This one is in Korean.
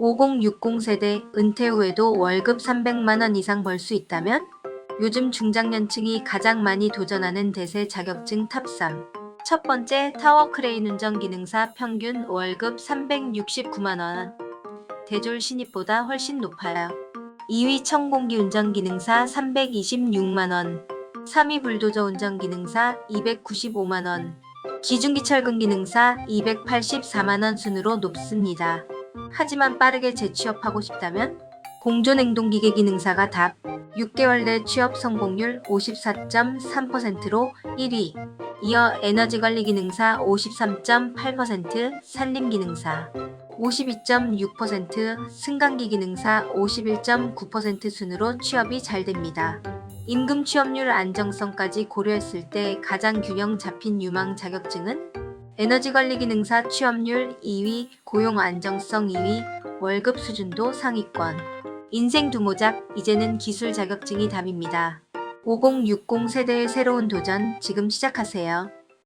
5060 세대 은퇴 후에도 월급 300만원 이상 벌 수 있다면? 요즘 중장년층이 가장 많이 도전하는 대세 자격증 탑3. 첫 번째 타워 크레인 운전 기능사 평균 월급 369만원. 대졸 신입보다 훨씬 높아요. 2위 청공기 운전 기능사 326만원. 3위 불도저 운전 기능사 295만원. 기중기 철근 기능사 284만원 순으로 높습니다. 하지만 빠르게 재취업하고 싶다면 공조냉동기계 기능사가 답 6개월 내 취업 성공률 54.3%로 1위 이어 에너지관리 기능사 53.8% 산림 기능사 52.6% 승강기 기능사 51.9% 순으로 취업이 잘 됩니다. 임금 취업률 안정성까지 고려했을 때 가장 균형 잡힌 유망 자격증은 에너지 관리 기능사 취업률 2위, 고용 안정성 2위, 월급 수준도 상위권. 인생 두모작, 이제는 기술 자격증이 답입니다. 5060 세대의 새로운 도전 지금 시작하세요.